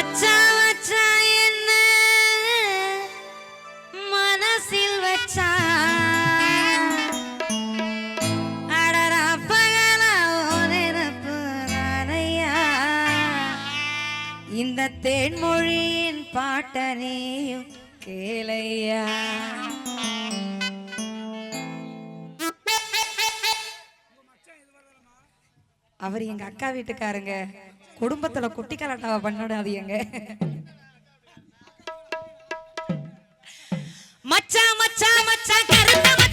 வச்சா வச்சா என்ன? மனசில் வச்சா? இந்த தேன்மொழியின் பாட்டனையும் கேளையா? அவர் எங்க அக்கா வீட்டுக்காரங்க குடும்பத்துல குட்டி கலாட்டாவை பண்ணிடாதீங்க. மச்சா மச்சான் மச்சான் கருத்த மச்சான்.